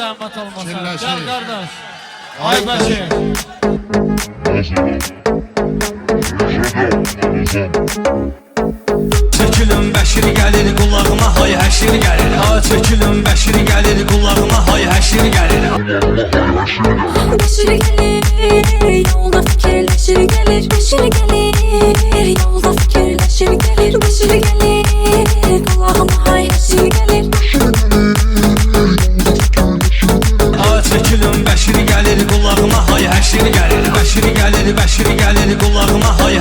zəhmət olmasa. Şirləşir. Gəl qardaş. Ay Ay Bəşir. Bəşir gəlir qulağıma hay həşir gəlir Ha çəkilin Bəşir gəlir qulağıma hay həşir gəlir Beşir gelir yolda fikirleşir gelir Beşir gelir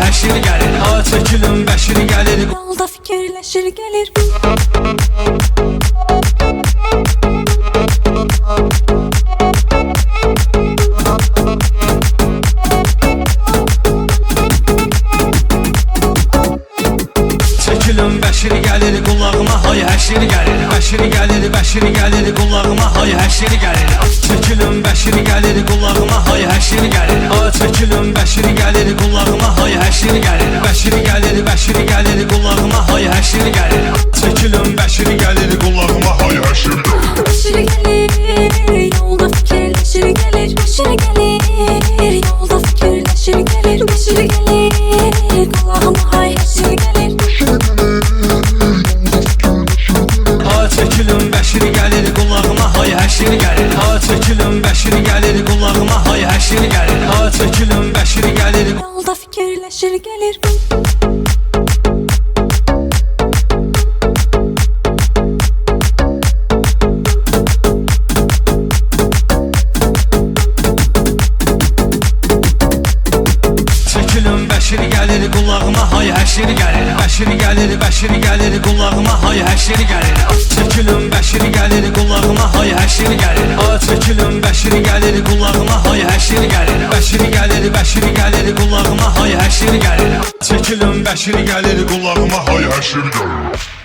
həşir gəlir Ha çəkilin Bəşir gəlir Yolda fikirleşir gelir. Çəkilin Bəşir gəlir qulağıma hay həşir gəlir Bəşir gəlir Bəşir gəlir qulağıma hay həşir gəlir Çəkilin Bəşir gəlir qulağıma hay Çəkilin Bəşir gəlir qulağıma hay gəlir Beşir gelir yolda fikirleşir gelir Beşir gelir yolda fikirleşir gelir Beşir gelir kulağıma hay haşir gelir. Ha çəkilin Bəşir gəlir qulağıma hay həşir gəlir Ha çəkilin Bəşir gəlir qulağıma hay həşir gəlir Ha çəkilin Bəşir gəlir Yolda fikirleşir gelir gəlir qulağıma hay həşir gəlir Bəşir gəlir Bəşir gəlir qulağıma hay həşir gəlir Çəkilin Bəşir gəlir qulağıma hay həşir gəlir çəkilin Bəşir gəlir qulağıma hay həşir gəlir Bəşir gəlir Bəşir gəlir qulağıma hay həşir gəlir Çəkilin Bəşir gəlir qulağıma hay həşir gəlir